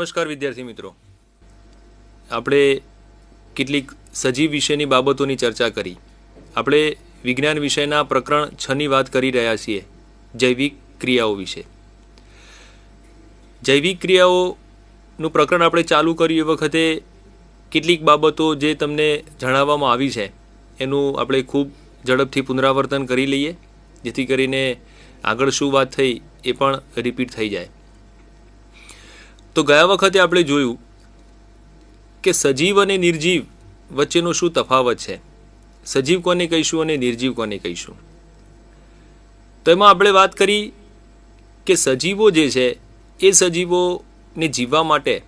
નમસ્કાર વિદ્યાર્થી મિત્રો. આપણે કેટલીક સજીવ વિશેની બાબતોની ચર્ચા કરી. આપણે વિજ્ઞાન વિષયના પ્રકરણ છની વાત કરી રહ્યા છીએ, જૈવિક ક્રિયાઓ વિશે. જૈવિક ક્રિયાઓનું પ્રકરણ આપણે ચાલુ કર્યું એ વખતે કેટલીક બાબતો જે તમને જણાવવામાં આવી છે, એનું આપણે ખૂબ ઝડપથી પુનરાવર્તન કરી લઈએ, જેથી કરીને આગળ શું વાત થઈ એ પણ રિપીટ થઈ જાય. તો ગયા વખતે આપણે જોયું કે સજીવ અને નિર્જીવ વચ્ચેનો શું તફાવત છે? સજીવ કોને કહીશું અને નિર્જીવ કોને કહીશું? તો એમાં આપણે વાત કરી કે સજીવો જે છે, એ સજીવોને જીવવા માટે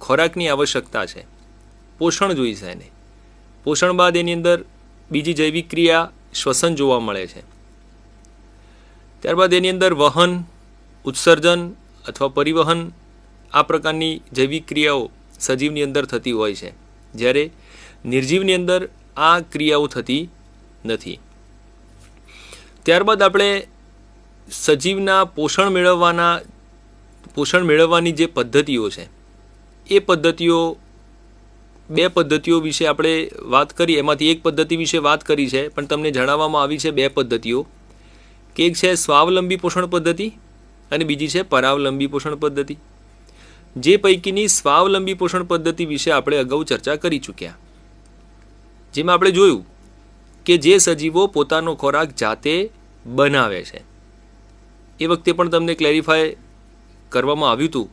ખોરાકની આવશ્યકતા છે. પોષણ જોઈશે એને. પોષણ બાદ એની અંદર બીજી જૈવિક ક્રિયા શ્વસન જોવા મળે છે. ત્યારબાદ એની અંદર વહન, ઉત્સર્જન અથવા પરિવહન આ પ્રકારની જૈવિક ક્રિયાઓ સજીવની અંદર થતી હોય છે. જ્યારે નિર્જીવની અંદર આ ક્રિયાઓ થતી નથી. ત્યારબાદ આપણે સજીવના પોષણ મેળવવાના, પોષણ મેળવવાની જે પદ્ધતિઓ છે, એ પદ્ધતિઓ, બે પદ્ધતિઓ વિશે આપણે વાત કરી, એમાંથી એક પદ્ધતિ વિશે વાત કરી છે, પણ તમને જણાવવામાં આવી છે બે પદ્ધતિઓ. કે એક છે સ્વાવલંબી પોષણ પદ્ધતિ અને બીજી છે પરાવલંબી પોષણ પદ્ધતિ. જે પૈકીની સ્વાવલંબી પોષણ પદ્ધતિ વિશે આપણે અગાઉ ચર્ચા કરી ચૂક્યા. જેમાં આપણે જોયું કે જે સજીવો પોતાનો ખોરાક જાતે બનાવે છે. એ વખતે પણ તમને ક્લેરિફાય કરવામાં આવ્યું હતું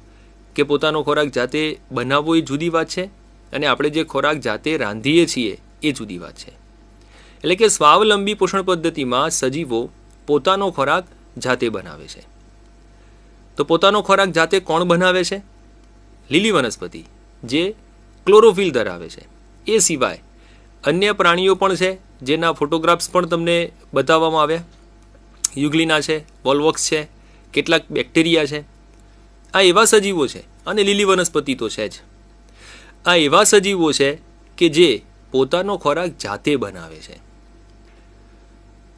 કે પોતાનો ખોરાક જાતે બનાવવો એ જુદી વાત છે અને આપણે જે ખોરાક જાતે રાંધીએ છીએ એ જુદી વાત છે. એટલે કે સ્વાવલંબી પોષણ પદ્ધતિમાં સજીવો પોતાનો ખોરાક જાતે બનાવે છે. તો પોતાનો ખોરાક જાતે કોણ બનાવે છે? લીલી વનસ્પતિ, જે ક્લોરોફિલ ધરાવે છે. એ સિવાય અન્ય પ્રાણીઓ પણ છે, જેના ફોટોગ્રાફ્સ પણ તમને બતાવવામાં આવ્યા. યુગ્લિના છે, વોલ્વોક્સ છે, કેટલાક બેક્ટેરિયા છે. આ એવા સજીવો છે અને લીલી વનસ્પતિ તો છે જ. આ એવા સજીવો છે કે જે પોતાનો ખોરાક જાતે બનાવે છે.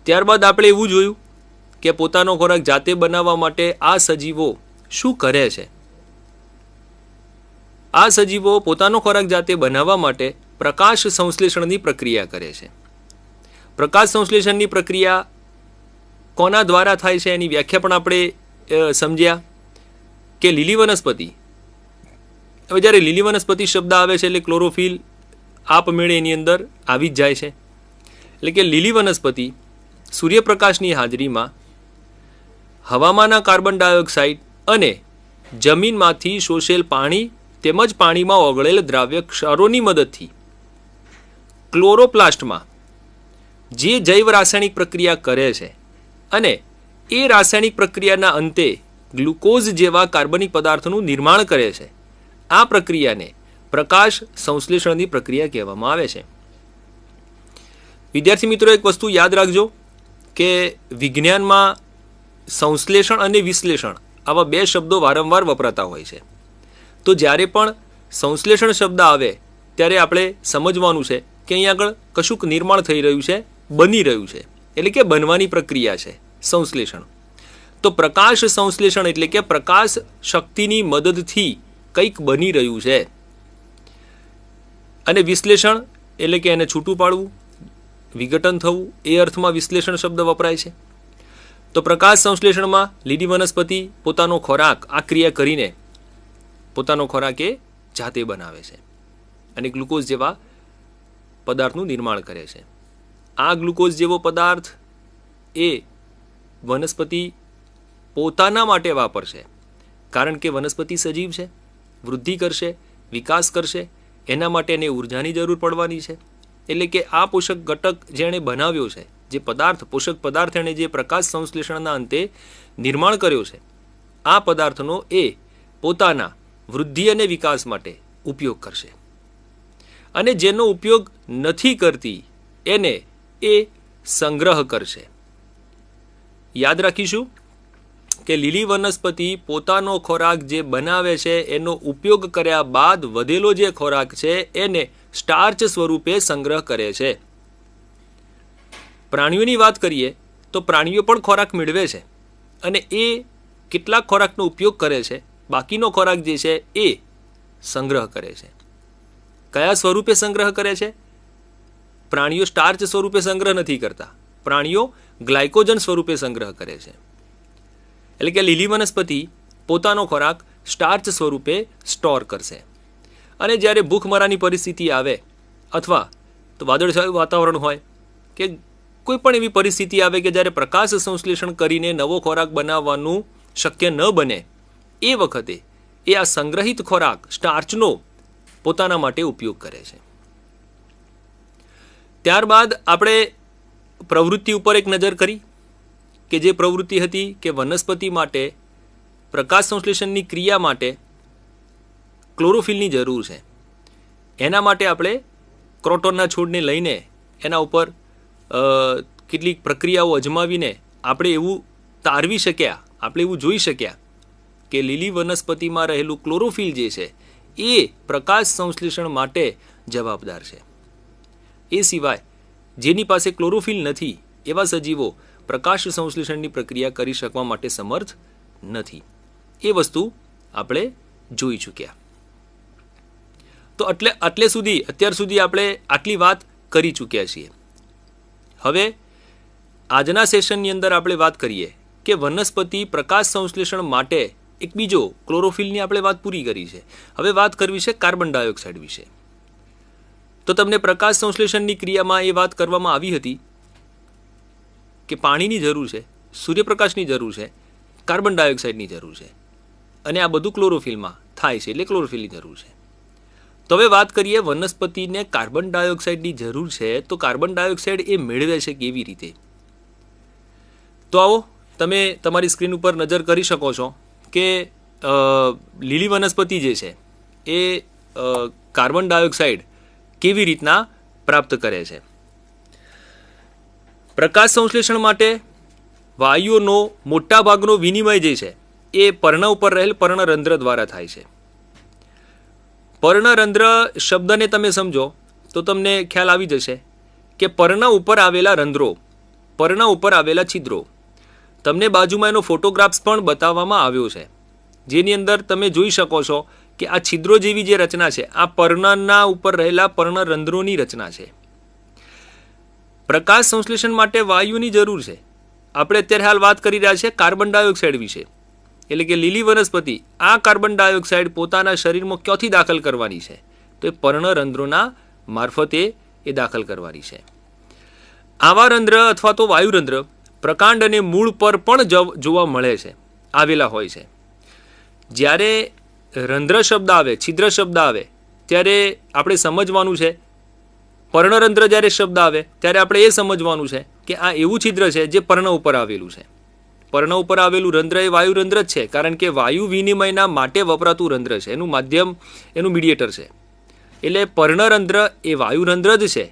ત્યારબાદ આપણે એવું જોયું કે પોતાનો ખોરાક જાતે બનાવવા માટે આ સજીવો શું કરે છે. આ સજીવો પોતાનો ખોરાક જાતે બનાવવા માટે પ્રકાશ સંશ્લેષણની પ્રક્રિયા કરે છે. પ્રકાશ સંશ્લેષણની પ્રક્રિયા કોના દ્વારા થાય છે એની વ્યાખ્યા પણ આપણે સમજ્યા કે લીલી વનસ્પતિ. હવે જ્યારે લીલી વનસ્પતિ શબ્દ આવે છે એટલે ક્લોરોફિલ આપમેળે એની અંદર આવી જ જાય છે. એટલે કે લીલી વનસ્પતિ સૂર્યપ્રકાશની હાજરીમાં હવામાંના કાર્બન ડાયોક્સાઇડ અને જમીનમાંથી શોષેલ પાણી તેમજ પાણીમાં ઓગળેલ દ્રાવ્ય ક્ષારોની મદદથી. ક્લોરોપ્લાસ્ટમાં, જે જૈવ રાસાયણિક પ્રક્રિયા કરે છે અને એ રાસાયણિક પ્રક્રિયાના અંતે ગ્લુકોઝ જેવા કાર્બનિક પદાર્થોનું નિર્માણ કરે છે, આ પ્રક્રિયાને પ્રકાશ સંશ્લેષણની પ્રક્રિયા કહેવામાં આવે છે. વિદ્યાર્થી મિત્રો, એક વસ્તુ યાદ રાખજો કે વિજ્ઞાનમાં સંશ્લેષણ અને વિશ્લેષણ આવા બે શબ્દો વારંવાર વપરાતા હોય છે. તો જ્યારે પણ સંશ્લેષણ શબ્દ આવે, ત્યારે આપણે સમજવાનું છે કે અહીં આગળ કશુંક નિર્માણ થઈ રહ્યું છે, બની રહ્યું છે. એટલે કે બનવાની પ્રક્રિયા છે, સંશ્લેષણ. તો પ્રકાશ સંશ્લેષણ એટલે કે પ્રકાશ શક્તિની મદદથી કંઈક બની રહ્યું છે. અને વિશ્લેષણ એટલે કે એને છૂટું પાડવું, વિઘટન થવું, એ અર્થમાં વિશ્લેષણ શબ્દ વપરાય છે. તો પ્રકાશ સંશ્લેષણમાં લીલી વનસ્પતિ પોતાનો ખોરાક આ ક્રિયા કરીને પોતાનો ખોરાક એ જાતે બનાવે છે અને ગ્લુકોઝ જેવા પદાર્થનું નિર્માણ કરે છે. આ ગ્લુકોઝ જેવો પદાર્થ એ વનસ્પતિ પોતાના માટે વાપરશે, કારણ કે વનસ્પતિ સજીવ છે, વૃદ્ધિ કરશે, વિકાસ કરશે, એના માટે એને ઉર્જાની જરૂર પડવાની છે. એટલે કે આ પોષક ઘટક જેણે બનાવ્યો છે, જે પદાર્થ, પોષક પદાર્થ એણે જે પ્રકાશ સંશ્લેષણના અંતે નિર્માણ કર્યો છે, આ પદાર્થનો એ પોતાના વૃદ્ધિ અને વિકાસ માટે ઉપયોગ કરશે. અને જેનો ઉપયોગ નથી કરતી, એને એ સંગ્રહ કરશે. યાદ રાખીશું કે લીલી વનસ્પતિ પોતાનો ખોરાક જે બનાવે છે, એનો ઉપયોગ કર્યા બાદ વધેલો જે ખોરાક છે, એને સ્ટાર્ચ સ્વરૂપે સંગ્રહ કરે છે. પ્રાણીઓની વાત કરીએ, તો પ્રાણીઓ પણ ખોરાક મેળવે છે અને એ કેટલાક ખોરાકનો ઉપયોગ કરે છે. બાકીનો ખોરાક જે છે એ સંગ્રહ કરે છે. કયા સ્વરૂપે સંગ્રહ કરે છે? પ્રાણીઓ સ્ટાર્ચ સ્વરૂપે સંગ્રહ નથી કરતા. પ્રાણીઓ ગ્લાયકોજન સ્વરૂપે સંગ્રહ કરે છે. એટલે કે લીલી વનસ્પતિ પોતાનો ખોરાક સ્ટાર્ચ સ્વરૂપે સ્ટોર કરશે. અને જ્યારે ભૂખમરાની પરિસ્થિતિ આવે, અથવા તો વાદળછાયું વાતાવરણ હોય, કે કોઈ પણ એવી પરિસ્થિતિ આવે કે જ્યારે પ્રકાશ સંશ્લેષણ કરીને નવો ખોરાક બનાવવાનું શક્ય ન બને એ વખતે એ આ સંગ્રહિત ખોરાક સ્ટાર્ચનો પોતાના માટે ઉપયોગ કરે છે. ત્યારબાદ આપણે પ્રવૃત્તિ ઉપર એક નજર કરી કે જે પ્રવૃત્તિ હતી કે વનસ્પતિ માટે, પ્રકાશ સંશ્લેષણની ક્રિયા માટે ક્લોરોફિલની જરૂર છે. એના માટે આપણે ક્રોટોનના છોડને લઈને એના ઉપર કેટલીક પ્રક્રિયાઓ અજમાવીને આપણે એવું તારવી શક્યા, આપણે એવું જોઈ શક્યા કે લીલી વનસ્પતિમાં રહેલું ક્લોરોફિલ જે છે, એ પ્રકાશ સંશ્લેષણ માટે જવાબદાર છે. એ સિવાય, જેની પાસે ક્લોરોફિલ નથી, એવા સજીવો પ્રકાશ સંશ્લેષણની પ્રક્રિયા કરી શકવા માટે સમર્થ નથી. એ વસ્તુ આપણે જોઈ ચૂક્યા. તો એટલે આટલે સુધી, અત્યાર સુધી આપણે આટલી વાત કરી ચૂક્યા છીએ. હવે, આજના સેશનની અંદર આપણે વાત કરીએ કે વનસ્પતિ પ્રકાશ સંશ્લેષણ માટે એક બીજો ક્લોરોફિલની આપણે વાત પૂરી કરી છે. હવે વાત કરવી છે કાર્બન ડાયોક્સાઇડ વિશે. તો તમને પ્રકાશ સંશ્લેષણની ક્રિયામાં એ વાત કરવામાં આવી હતી કે પાણીની જરૂર છે, સૂર્યપ્રકાશની જરૂર છે, કાર્બન ડાયોક્સાઇડની જરૂર છે. અને આ બધું ક્લોરોફિલમાં થાય છે, એટલે ક્લોરોફિલની જરૂર છે. તો હવે વાત કરીએ વનસ્પતિને કાર્બન ડાયોક્સાઇડની જરૂર છે, તો કાર્બન ડાયોક્સાઇડ એ મેળવે છે કેવી રીતે? તો આવો, તમે તમારી સ્ક્રીન ઉપર નજર કરી શકો છો. કે લીલી વનસ્પતિ જે છે, એ કાર્બન ડાયોક્સાઇડ કેવી રીતના પ્રાપ્ત કરે છે? પ્રકાશ સંશ્લેષણ માટે વાયુઓનો મોટા ભાગનો વિનિમય જે છે, એ પર્ણ ઉપર રહેલ પર્ણરંધ્ર દ્વારા થાય છે. પર્ણરંધ્ર શબ્દને તમે સમજો, તો તમને ખ્યાલ આવી જશે કે પર્ણ ઉપર આવેલા રંધ્રો, પર્ણ ઉપર આવેલા છિદ્રો તમને બાજુમાં એનો ફોટોગ્રાફ્સ પણ બતાવવામાં આવ્યો છે. જેની અંદર તમે જોઈ શકો છો કે આ છિદ્રો જેવી જે રચના છે, આ પર્ણના ઉપર રહેલા પર્ણરંધ્રોની રચના છે. પ્રકાશ સંશ્લેષણ માટે વાયુની જરૂર છે. આપણે અત્યારે હાલ વાત કરી રહ્યા છીએ કાર્બન ડાયોક્સાઇડ વિશે. એટલે કે લીલી વનસ્પતિ, આ કાર્બન ડાયોક્સાઇડ પોતાના શરીરમાં ક્યાંથી દાખલ કરવાની છે? તો એ પર્ણરંધ્રોના મારફતે એ દાખલ કરવાની છે. આવા રંધ્ર અથવા તો વાયુરંધ્ર પ્રકાંડ અને મૂળ પર પણ જોવા મળે છે, આવેલા હોય છે. જ્યારે રંધ્ર શબ્દ આવે, છિદ્ર શબ્દ આવે, ત્યારે આપણે સમજવાનું છે, પર્ણરંધ્ર જ્યારે શબ્દ આવે, ત્યારે આપણે એ સમજવાનું છે કે આ એવું છિદ્ર છે જે પર્ણ ઉપર આવેલું છે. પર્ણ ઉપર આવેલું રંધ્ર એ વાયુ રંધ્ર જ છે, કારણ કે વાયુ વિનિમયના માટે વપરાતું રંધ્ર છે. એનું માધ્યમ, એનું મીડિયેટર છે. એટલે પર્ણરંધ્ર એ વાયુરંધ્ર જ છે,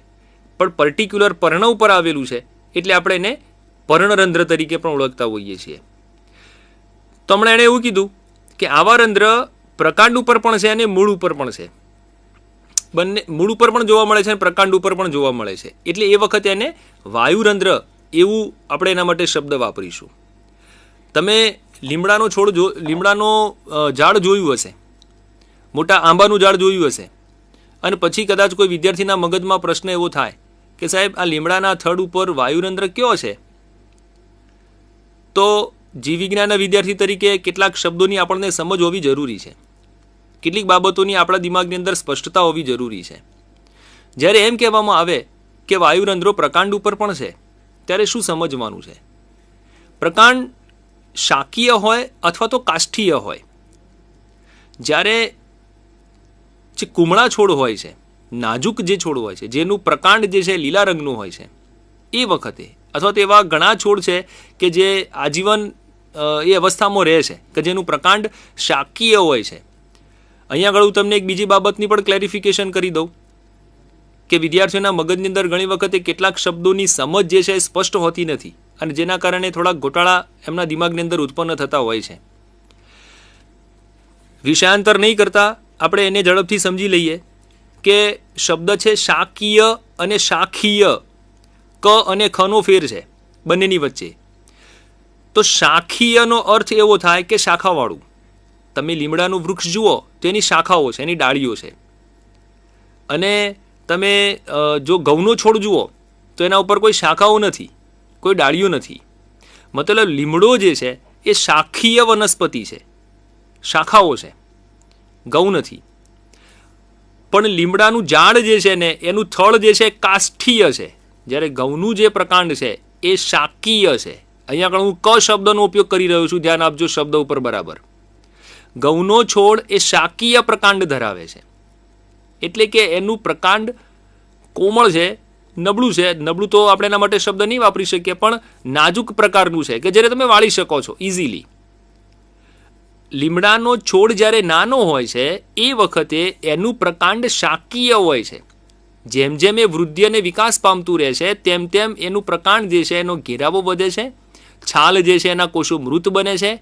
પણ પર્ટિક્યુલર પર્ણ ઉપર આવેલું છે, એટલે આપણે એને પર્ણરંધ્ર તરીકે પણ ઓળખતા હોઈએ છીએ. તો હમણાં એણે એવું કીધું કે આવા રંધ્ર પ્રકાંડ ઉપર પણ છે અને મૂળ ઉપર પણ છે. બંને મૂળ ઉપર પણ જોવા મળે છે અને પ્રકાંડ ઉપર પણ જોવા મળે છે. એટલે એ વખતે એને વાયુરંધ્ર એવું આપણે એના માટે શબ્દ વાપરીશું. તમે લીમડાનો છોડ જો, લીમડાનો ઝાડ જોયું હશે. મોટા આંબાનું ઝાડ જોયું હશે. અને પછી કદાચ કોઈ વિદ્યાર્થીના મગજમાં પ્રશ્ન એવો થાય કે સાહેબ, આ લીમડાના થડ ઉપર વાયુરંધ્ર કયો છે? તો જીવવિજ્ઞાનના વિદ્યાર્થી તરીકે કેટલાક શબ્દોની આપણને સમજ હોવી જરૂરી છે. કેટલીક બાબતોની આપણા દિમાગની અંદર સ્પષ્ટતા હોવી જરૂરી છે. જ્યારે એમ કહેવામાં આવે કે વાયુરંધ્રો પ્રકાંડ ઉપર પણ છે, ત્યારે શું સમજવાનું છે? પ્રકાંડ શાકીય હોય અથવા તો કાષ્ઠીય હોય? જ્યારે જે કુમળા છોડ હોય છે, નાજુક જે છોડ હોય છે, જેનું પ્રકાંડ જે છે લીલા રંગનું હોય છે, એ વખતે અથવા તો એવા ઘણા છોડ છે કે જે આજીવન એ અવસ્થામાં રહે છે, કે જેનું પ્રકાંડ શાકીય હોય છે. અહીંયા આગળ હું તમને એક બીજી બાબતની પણ ક્લેરિફિકેશન કરી દઉં, કે વિદ્યાર્થીઓના મગજની અંદર ઘણી વખતે કેટલાક શબ્દોની સમજ જે છે એ સ્પષ્ટ હોતી નથી અને જેના કારણે થોડાક ગોટાળા એમના દિમાગની અંદર ઉત્પન્ન થતા હોય છે. વિષયાંતર નહીં કરતા, આપણે એને ઝડપથી સમજી લઈએ કે શબ્દ છે શાકીય અને શાખીય. ક અને ખનો ફેર છે, બંનેની વચ્ચે. તો શાખીયનો અર્થ એવો થાય કે શાખાવાળું. તમે લીમડાનું વૃક્ષ જુઓ, તો એની શાખાઓ છે, એની ડાળીઓ છે. અને તમે જો ઘઉંનો છોડ જુઓ, તો એના ઉપર કોઈ શાખાઓ નથી, કોઈ ડાળીઓ નથી. મતલબ લીમડો જે છે, એ શાખીય વનસ્પતિ છે, શાખાઓ છે, ઘઉં નથી. પણ લીમડાનું ઝાડ જે છે ને, એનું થળ જે છે, કાષ્ઠીય છે. જ્યારે ઘઉંનું જે પ્રકાંડ છે, એ શાકીય છે. અહીંયા આગળ હું ક શબ્દનો ઉપયોગ કરી રહ્યો છું, ધ્યાન આપજો શબ્દ ઉપર બરાબર. ઘઉંનો છોડ એ શાકીય પ્રકાંડ ધરાવે છે. એટલે કે એનું પ્રકાંડ કોમળ છે, નબળું છે. નબળું તો આપણે એના માટે શબ્દ નહીં વાપરી શકીએ, પણ નાજુક પ્રકારનું છે, કે જ્યારે તમે વાળી શકો છો ઇઝીલી લીમડાનો છોડ જ્યારે નાનો હોય છે, એ વખતે એનું પ્રકાંડ શાકીય હોય છે. જેમ જેમ એ વૃદ્ધિ અને વિકાસ પામતું રહે છે, તેમ તેમ એનું પ્રકાંડ જે છે, એનો ઘેરાવો વધે છે. છાલ જે છે, એના કોષો મૃત બને છે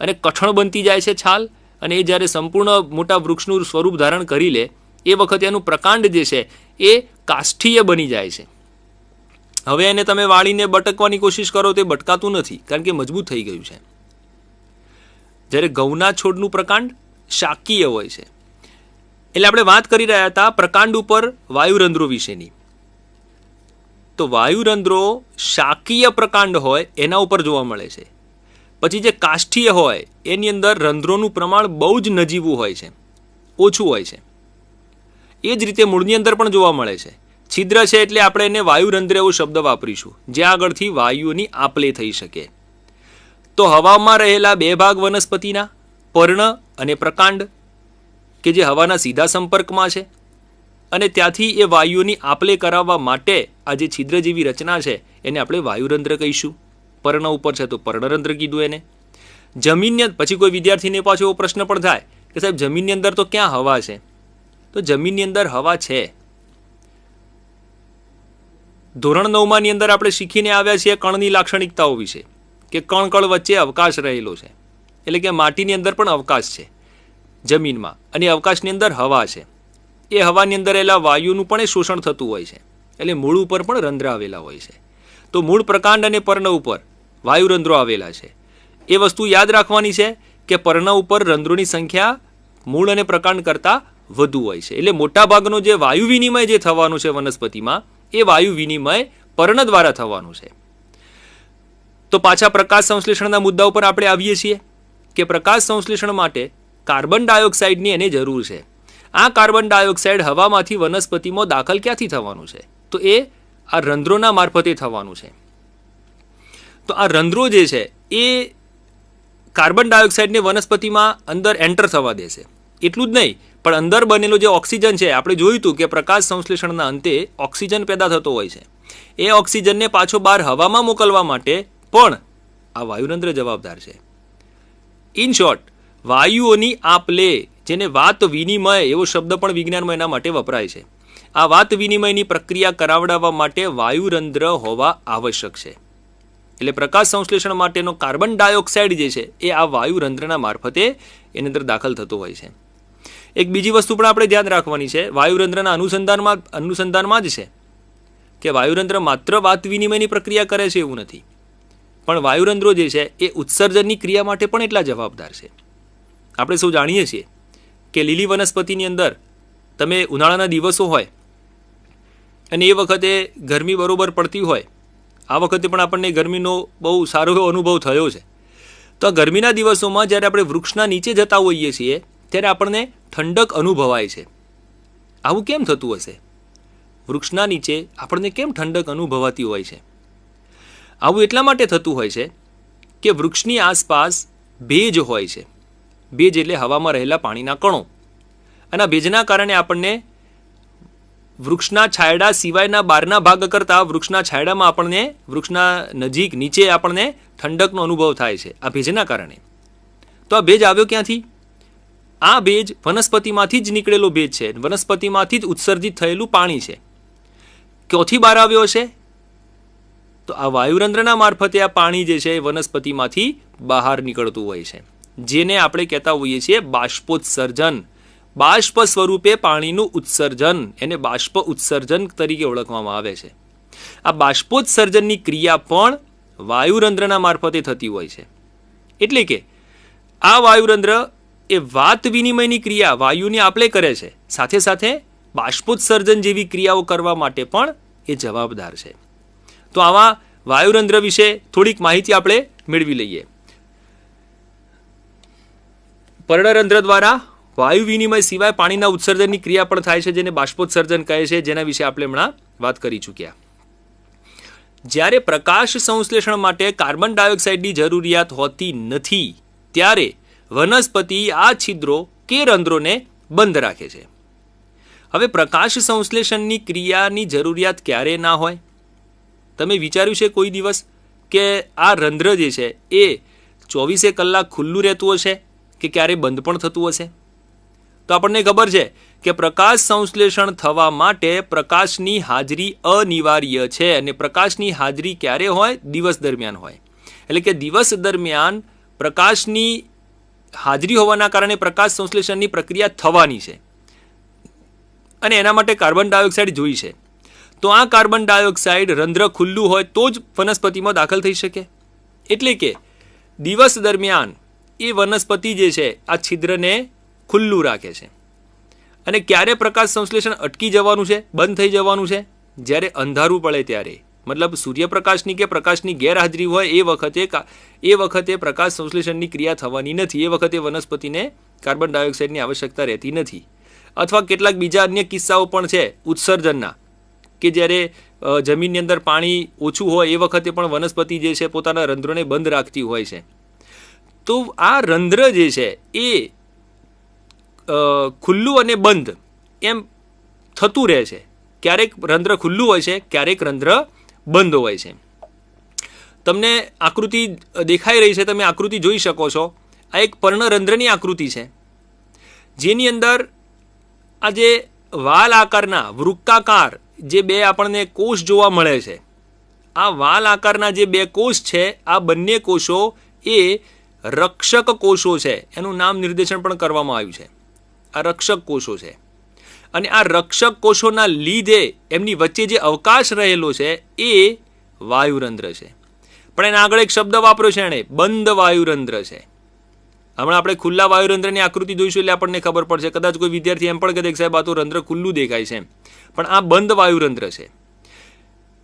અને કઠણ બનતી જાય છે છાલ. અને એ જ્યારે સંપૂર્ણ મોટા વૃક્ષનું સ્વરૂપ ધારણ કરી લે, એ વખતે એનું પ્રકાંડ જે છે, એ કાષ્ઠીય બની જાય છે. હવે એને તમે વાળીને બટકવાની કોશિશ કરો, તો બટકાતું નથી, કારણ કે મજબૂત થઈ ગયું છે. જ્યારે ઘઉંના છોડનું પ્રકાંડ શાકીય હોય છે. એટલે આપણે વાત કરી રહ્યા હતા પ્રકાંડ ઉપર વાયુરંધ્રો વિશેની. તો વાયુરંધ્રો શાકીય પ્રકાંડ હોય, એના ઉપર જોવા મળે છે. પછી જે કાષ્ઠીય હોય, એની અંદર રંધ્રોનું પ્રમાણ બહુ જ નજીવું હોય છે. ઓછું હોય છે. એ જ રીતે મૂળની અંદર પણ જોવા મળે છે. છિદ્ર છે એટલે આપણે એને વાયુરંધ્ર એવો શબ્દ વાપરીશું જ્યાં આગળથી વાયુની આપલે થઈ શકે. તો હવામાં રહેલા બે ભાગ વનસ્પતિના, પર્ણ અને પ્રકાંડ. કે જે હવાના સીધા સંપર્કમાં છે? અને ત્યાંથી એ વાયુઓની આપલે કરાવવા માટે આ જે છિદ્ર જેવી રચના છે, એને આપણે વાયુરંધ્ર કહીશું. પર્ણ ઉપર છે તો પર્ણરંધ્ર કીધું એને. જમીનની પછી કોઈ વિદ્યાર્થીને પાછો એવો પ્રશ્ન પણ થાય કે સાહેબ, જમીનની અંદર તો ક્યાં હવા છે? તો જમીનની અંદર હવા છે. ધોરણ નવમાંની અંદર આપણે શીખીને આવ્યા છીએ કણની લાક્ષણિકતાઓ વિશે, કે કણ કણ વચ્ચે અવકાશ રહેલો છે. એટલે કે માટીની અંદર પણ અવકાશ છે. જમીનમાં અને અવકાશની અંદર હવા છે. એ હવાની અંદર રહેલા વાયુનું પણ એ શોષણ થતું હોય છે. એટલે મૂળ ઉપર પણ રંધ્ર આવેલા હોય છે. તો મૂળ પ્રકાંડ અને પર્ણ ઉપર વાયુ રંધ્રો આવેલા છે. એ વસ્તુ યાદ રાખવાની છે કે પર્ણ ઉપર રંધ્રોની સંખ્યા મૂળ અને પ્રકાંડ કરતાં વધુ હોય છે. એટલે મોટાભાગનો જે વાયુ વિનિમય જે થવાનું છે વનસ્પતિમાં, એ વાયુ વિનિમય પર્ણ દ્વારા થવાનું છે. તો પાછા પ્રકાશ સંશ્લેષણના મુદ્દા ઉપર આપણે આવીએ છીએ કે પ્રકાશ સંશ્લેષણ માટે કાર્બન ડાયોક્સાઇડની એને જરૂર છે. આ કાર્બન ડાયોક્સાઇડ હવામાંથી વનસ્પતિમાં દાખલ ક્યાંથી થવાનું છે? તો એ આ રંધ્રોના મારફતે થવાનું છે. તો આ રંધ્રો જે છે, એ કાર્બન ડાયોક્સાઇડને વનસ્પતિમાં અંદર એન્ટર થવા દેશે એટલું જ નહીં, પણ અંદર બનેલો જે ઓક્સિજન છે, આપણે જોયું હતું કે પ્રકાશ સંશ્લેષણના અંતે ઓક્સિજન પેદા થતો હોય છે. એ ઓક્સિજનને પાછો બહાર હવામાં મોકલવા માટે પણ આ વાયુરંધ્ર જવાબદાર છે. ઇન શોર્ટ વાયુઓની આપ લે, જેને વાત વિનિમય, એવો શબ્દ પણ વિજ્ઞાનમાં એના માટે વપરાય છે. આ વાત વિનિમયની પ્રક્રિયા કરાવડાવવા માટે વાયુરંધ્ર હોવા આવશ્યક છે. એટલે પ્રકાશ સંશ્લેષણ માટેનો કાર્બન ડાયોક્સાઇડ જે છે, એ આ વાયુરંધ્રના મારફતે એની અંદર દાખલ થતો હોય છે. એક બીજી વસ્તુ પણ આપણે ધ્યાન રાખવાની છે, વાયુરંધ્રના અનુસંધાનમાં અનુસંધાનમાં જ છે કે વાયુરંધ્ર માત્ર વાત વિનિમયની પ્રક્રિયા કરે છે એવું નથી. પણ વાયુરંધ્રો જે છે, એ ઉત્સર્જનની ક્રિયા માટે પણ એટલા જવાબદાર છે. આપણે સૌ જાણીએ છીએ કે લીલી વનસ્પતિની અંદર તમે ઉનાળાના દિવસો હોય અને એ વખતે ગરમી બરોબર પડતી હોય, આ વખતે પણ આપણને ગરમીનો બહુ સારો એવો અનુભવ થયો છે. તો આ ગરમીના દિવસોમાં જ્યારે આપણે વૃક્ષના નીચે જતા હોઈએ છીએ, ત્યારે આપણને ઠંડક અનુભવાય છે. આવું કેમ થતું હશે? વૃક્ષના નીચે આપણને કેમ ઠંડક અનુભવાતી હોય છે? આવું એટલા માટે થતું હોય છે કે વૃક્ષની આસપાસ ભેજ હોય છે. ભેજ એટલે હવામાં રહેલા પાણીના કણો. અને ભેજના કારણે આપણને વૃક્ષના છાયડા સિવાયના બહારના ભાગ કરતાં વૃક્ષના છાયડામાં આપણને વૃક્ષના નજીક નીચે આપણને ઠંડકનો અનુભવ થાય છે, આ ભેજના કારણે. તો આ ભેજ આવ્યો ક્યાંથી? આ ભેજ વનસ્પતિમાંથી જ નીકળેલો ભેજ છે, વનસ્પતિમાંથી જ ઉત્સર્જિત થયેલું પાણી છે. ક્યોથી બહાર આવ્યો હશે? તો આ વાયુરંધ્રના મારફતે આ પાણી જે છે એ વનસ્પતિમાંથી બહાર નીકળતું હોય છે. જેને આપણે કહેતા હોઈએ છીએ બાષ્પોત્સર્જન. બાષ્પ સ્વરૂપે પાણીનું ઉત્સર્જન, એને બાષ્પ ઉત્સર્જન તરીકે ઓળખવામાં આવે છે. આ બાષ્પોત્સર્જનની ક્રિયા પણ વાયુરંધ્રના મારફતે થતી હોય છે. એટલે કે, આ વાયુરંધ્ર એ વાત વિનિમયની ક્રિયા વાયુની આપણે કરે છે. સાથે સાથે બાષ્પોત્સર્જન જેવી ક્રિયાઓ કરવા માટે પણ એ જવાબદાર છે. તો આવા વાયુરંધ્ર વિશે થોડીક માહિતી આપણે મેળવી લઈએ. પર્ણરંધ્ર દ્વારા વાયુ વિનિમય સિવાય પાણીના ઉત્સર્જનની ક્રિયા પણ થાય છે, જેને બાષ્પોત્સર્જન કહે છે. જેના વિશે આપણે હમણાં વાત કરી ચૂક્યા. જ્યારે પ્રકાશ સંશ્લેષણ માટે કાર્બન ડાયોક્સાઇડની જરૂરિયાત હોતી નથી, ત્યારે વનસ્પતિ આ છિદ્રો કે રંધ્રોને બંધ રાખે છે. હવે પ્રકાશ સંશ્લેષણની ક્રિયાની જરૂરિયાત ક્યારે ના હોય? તમે વિચાર્યું છે કોઈ દિવસ કે આ રંધ્ર જે છે, એ ચોવીસે કલાક ખુલ્લું રહેતું હશે? કે ક્યારે બંધ પણ થતું હશે? તો આપણને ખબર છે કે પ્રકાશ સંશ્લેષણ થવા માટે પ્રકાશની હાજરી અનિવાર્ય છે અને પ્રકાશની હાજરી ક્યારે હોય? દિવસ દરમિયાન હોય. એટલે કે દિવસ દરમિયાન પ્રકાશની હાજરી હોવાના કારણે પ્રકાશ સંશ્લેષણની પ્રક્રિયા થવાની છે. અને એના માટે કાર્બન ડાયોક્સાઇડ જોઈ છે. તો આ કાર્બન ડાયોક્સાઇડ રંધ્ર ખુલ્લું હોય તો જ વનસ્પતિમાં દાખલ થઈ શકે. એટલે કે દિવસ દરમિયાન એ વનસ્પતિ જે છે, આ છિદ્રને ખુલ્લું રાખે છે. અને ક્યારે પ્રકાશ સંશ્લેષણ અટકી જવાનું છે, બંધ થઈ જવાનું છે? જ્યારે અંધારું પડે ત્યારે. મતલબ સૂર્યપ્રકાશની કે પ્રકાશની ગેરહાજરી હોય એ વખતે એ વખતે પ્રકાશ સંશ્લેષણની ક્રિયા થવાની નથી. એ વખતે વનસ્પતિને કાર્બન ડાયોક્સાઇડની આવશ્યકતા રહેતી નથી. અથવા કેટલાક બીજા અન્ય કિસ્સાઓ પણ છે, ઉત્સર્જનના. કે જ્યારે જમીનની અંદર પાણી ઓછું હોય એ વખતે પણ વનસ્પતિ જે છે, પોતાના રંધ્રોને બંધ રાખતી હોય છે. તો આ રંધ્ર જે છે, એ ખુલ્લું અને બંધ એમ થતું રહે છે. ક્યારેક રંધ્ર ખુલ્લું હોય છે, ક્યારેક રંધ્ર બંધ હોય છે. તમને આકૃતિ દેખાઈ રહી છે, તમે આકૃતિ જોઈ શકો છો. આ એક પર્ણરંધ્રની આકૃતિ છે. જેની અંદર આ જે વાલ આકારના વૃક્કાકાર જે બે આપણને કોષ જોવા મળે છે, આ વાલ આકારના જે બે કોષ છે, આ બંને કોષો એ રક્ષક કોષો છે. એનું નામ નિર્દેશન પણ કરવામાં આવ્યું છે. આ રક્ષક કોષો છે. અને આ રક્ષક કોષોના લીધે એમની વચ્ચે જે અવકાશ રહેલો છે, એ વાયુરંધ્ર છે. પણ એના આગળ એક શબ્દ વાપર્યો છે એણે, બંધ વાયુરંધ્ર છે. હમણાં આપણે ખુલ્લા વાયુરંધ્રની આકૃતિ જોઈશું એટલે આપણને ખબર પડશે. કદાચ કોઈ વિદ્યાર્થી એમ પણ કહે કે સાહેબ, આ તો રંધ્ર ખુલ્લું દેખાય છે. પણ આ બંધ વાયુરંધ્ર છે.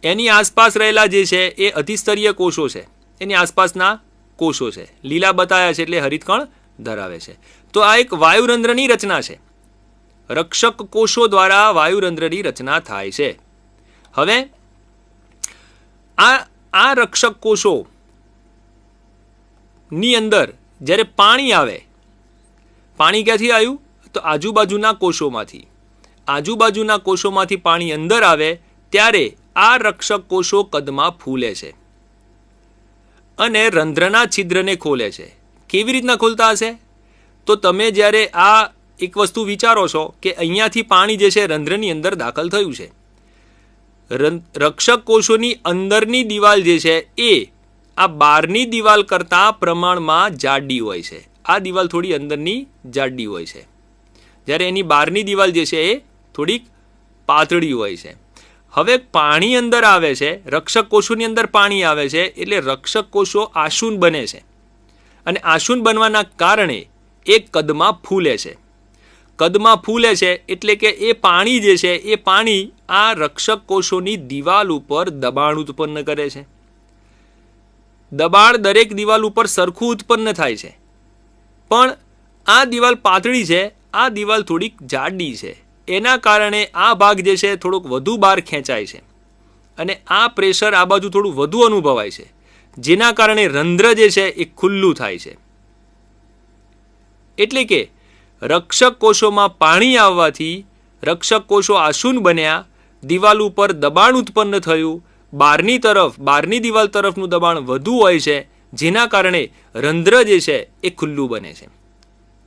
એની આસપાસ રહેલા જે છે, એ અધિસ્તરીય કોષો છે. એની આસપાસના કોષો છે. લીલા બતાયા છે એટલે હરિતકણ ધરાવે છે. તો આ એક વાયુરંધ્રની રચના છે. રક્ષક કોષો દ્વારા વાયુરંધ્રની રચના થાય છે. હવે આ આ રક્ષક કોષો ની અંદર જ્યારે પાણી આવે, પાણી ક્યાંથી આવ્યું? તો આજુબાજુના કોષોમાંથી. આજુબાજુના કોષોમાંથી પાણી અંદર આવે, ત્યારે આ રક્ષક કોષો કદમાં ફૂલે છે. અને રંધ્રના છિદ્રને ખોલે છે. કેવી રીતના ખોલતા હશે? તો તમે જ્યારે આ એક વસ્તુ વિચારો છો કે અહીંયાથી પાણી જે છે રંધ્રની અંદર દાખલ થયું છે. રક્ષક કોષોની અંદરની દિવાલ જે છે એ આ બહારની દિવાલ કરતાં પ્રમાણમાં જાડી હોય છે. આ દિવાલ થોડી અંદરની જાડી હોય છે. જ્યારે એની બહારની દિવાલ જે છે એ થોડીક પાતળી હોય છે. હવે પાણી અંદર આવે છે રક્ષક કોષોની અંદર પાણી આવે છે, એટલે રક્ષક કોષો આશુન બને છે. અને આશુન બનવાના કારણે એ કદમાં ફૂલે છે. કદમાં ફૂલે છે એટલે કે એ પાણી જે છે, એ પાણી આ રક્ષક કોષોની દિવાલ ઉપર દબાણ ઉત્પન્ન કરે છે. દબાણ દરેક દિવાલ ઉપર સરખું ઉત્પન્ન થાય છે. પણ આ દિવાલ પાતળી છે, આ દિવાલ થોડીક જાડી છે. એના કારણે આ ભાગ જે છે થોડોક વધુ બહાર ખેંચાય છે. અને આ પ્રેશર આ બાજુ થોડું વધુ અનુભવાય છે, જેના કારણે રંધ્ર જે છે એ ખુલ્લું થાય છે. એટલે કે રક્ષક કોષોમાં પાણી આવવાથી રક્ષક કોષો આશુન બન્યા, દિવાલ ઉપર દબાણ ઉત્પન્ન થયું, બહારની તરફ, બહારની દિવાલ તરફનું દબાણ વધુ હોય છે, જેના કારણે રંધ્ર જે છે એ ખુલ્લું બને છે.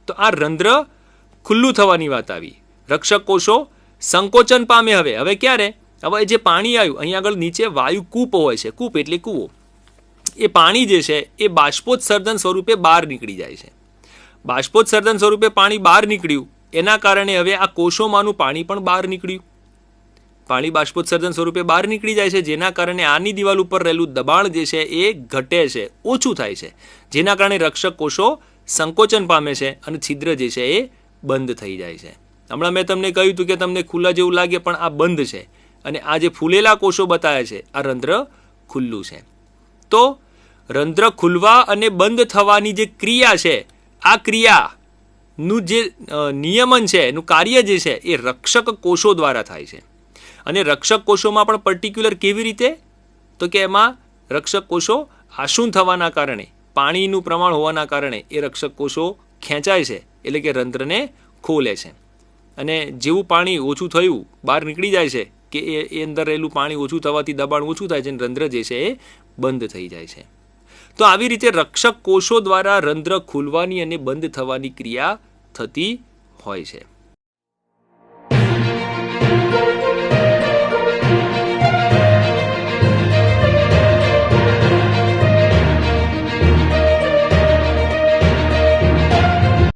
તો આ રંધ્ર ખુલ્લું થવાની વાત આવી. રક્ષક કોષો સંકોચન પામે હવે. હવે ક્યારે? હવે જે પાણી આવ્યું, અહીં આગળ નીચે વાયુ કૂપ હોય છે. કૂપ એટલે કૂવો. એ પાણી જે છે, એ બાષ્પોત્સર્જન સ્વરૂપે બહાર નીકળી જાય છે. બાષ્પોત્સર્જન સ્વરૂપે પાણી બહાર નીકળ્યું, એના કારણે હવે આ કોષોમાંનું પાણી પણ બહાર નીકળ્યું. પાણી બાષ્પોત્સર્જન સ્વરૂપે બહાર નીકળી જાય છે, જેના કારણે આની દિવાલ ઉપર રહેલું દબાણ જે છે, એ ઘટે છે, ઓછું થાય છે. જેના કારણે રક્ષક કોષો સંકોચન પામે છે અને છિદ્ર જે છે, એ બંધ થઈ જાય છે. હમણાં મેં તમને કહ્યું હતું કે તમને ખુલ્લા જેવું લાગે, પણ આ બંધ છે. અને આ જે ફૂલેલા કોષો બતાવ્યા છે, આ રંધ્ર ખુલ્લું છે. તો રંધ્ર ખુલવા અને બંધ થવાની જે ક્રિયા છે, આ ક્રિયાનું જે નિયમન છે, એનું કાર્ય જે છે, એ રક્ષક કોષો દ્વારા થાય છે. અને રક્ષક કોષોમાં પણ પર્ટિક્યુલર કેવી રીતે? તો કે એમાં રક્ષક કોષો આશુન થવાના કારણે, પાણીનું પ્રમાણ હોવાના કારણે એ રક્ષક કોષો ખેંચાય છે, એટલે કે રંધ્રને ખોલે છે. અને જેવું પાણી ઓછું થયું, બહાર નીકળી જાય છે, કે એ એ અંદર રહેલું પાણી ઓછું થવાથી દબાણ ઓછું થાય છે અને રંધ્ર જે છે એ બંધ થઈ જાય છે. તો આવી રીતે રક્ષક કોષો દ્વારા રંધ્ર ખુલવાની અને બંધ થવાની ક્રિયા થતી હોય છે.